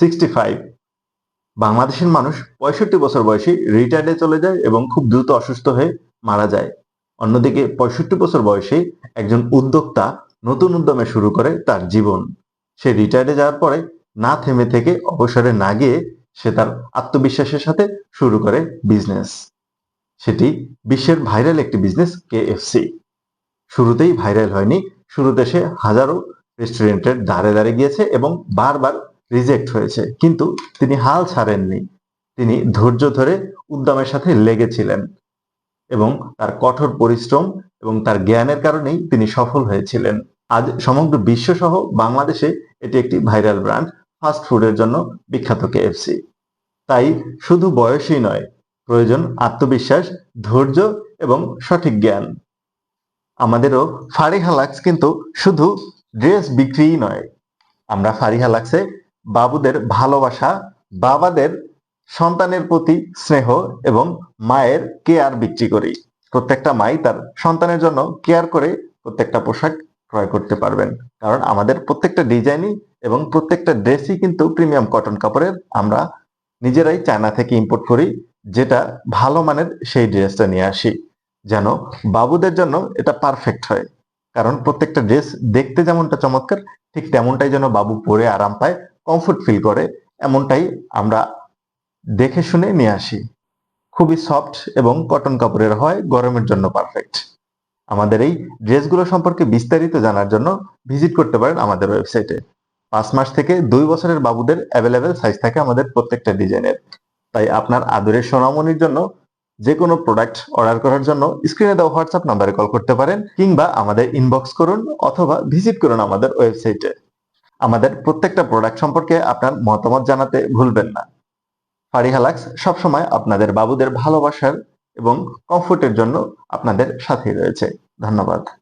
Sixty five বাংলাদেশের মানুষ পঁয়ষট্টি বছর বয়সে রিটায়ার্ডে চলে যায় এবং খুব দ্রুত অসুস্থ হয়ে মারা যায়। অন্যদিকে পঁয়ষট্টি বছর বয়সে একজন উদ্যোক্তা নতুন উদ্যমে শুরু করে তার জীবন। সে রিটায়ার্ডে যাওয়ার পরে না থেমে থেকে অবসরে না গিয়ে সে তার আত্মবিশ্বাসের সাথে শুরু করে বিজনেস সেটি বিশ্বের ভাইরাল একটি বিজনেস কেএফসি শুরুতেই ভাইরাল হয়নি, শুরুতে সে হাজারো রেস্টুরেন্টের দ্বারে দ্বারে গিয়েছে এবং বারবার রিজেক্ট হয়েছে। কিন্তু তিনি হাল ছাড়েননি। তিনি ধৈর্য ধরে উদ্যমের সাথে লেগেছিলেন এবং তার কঠোর পরিশ্রম এবং তার জ্ঞানের কারণেই তিনি সফল হয়েছিলেন। আজ সমগ্র বিশ্ব সহ বাংলাদেশে এটি একটি ভাইরাল ব্র্যান্ড, ফাস্ট ফুডের জন্য বিখ্যাত কেএফসি। তাই শুধু বয়সই নয়, প্রয়োজন আত্মবিশ্বাস, ধৈর্য এবং সঠিক জ্ঞান। আমাদেরও ফারিহা লাক্স কিন্তু শুধু ড্রেস বিক্রিই নয়, আমরা ফারিহা লাক্সে বাবুদের ভালোবাসা, বাবাদের সন্তানের প্রতি স্নেহ এবং মায়ের কেয়ার বিক্রি করি প্রত্যেকটা মাই তার সন্তানের জন্য কেয়ার করে প্রত্যেকটা পোশাক ক্রয় করতে পারবেন। কারণ আমাদের প্রত্যেকটা ডিজাইনই এবং প্রত্যেকটা ড্রেসই কিন্তু প্রিমিয়াম কটন কাপড়ের আমরা নিজেরাই চায়না থেকে ইম্পোর্ট করি, যেটা ভালো মানের সেই ড্রেসটা নিয়ে আসি। যেন বাবুদের জন্য এটা পারফেক্ট হয়। কারণ প্রত্যেকটা ড্রেস দেখতে যেমনটা চমৎকার, ঠিক তেমনটাই যেন বাবু পরে আরাম পায়। কমফোর্ট ফিল করে, এমনটাই আমরা দেখে শুনে নিয়ে আসি। খুবই সফট এবং কটন কাপড়ের হয়, গরমের জন্য পারফেক্ট আমাদের এই ড্রেসগুলো সম্পর্কে বিস্তারিত জানার জন্য ভিজিট করতে পারেন আমাদের ওয়েবসাইটে পাঁচ মাস থেকে দুই বছরের বাবুদের অ্যাভেলেবেল সাইজ থাকে আমাদের প্রত্যেকটা ডিজাইনের। তাই আপনার আদরের সোনামনির জন্য যে কোনো প্রোডাক্ট অর্ডার করার জন্য স্ক্রিনে দেওয়া হোয়াটসঅ্যাপ নাম্বারে কল করতে পারেন কিংবা আমাদের ইনবক্স করুন অথবা ভিজিট করুন আমাদের ওয়েবসাইটে আমাদের প্রত্যেকটা প্রোডাক্ট সম্পর্কে আপনার মতামত জানাতে ভুলবেন না। ফারিহালাক্স সবসময় আপনাদের বাবুদের ভালোবাসার এবং কমফোর্টের জন্য আপনাদের সাথেই রয়েছে। ধন্যবাদ।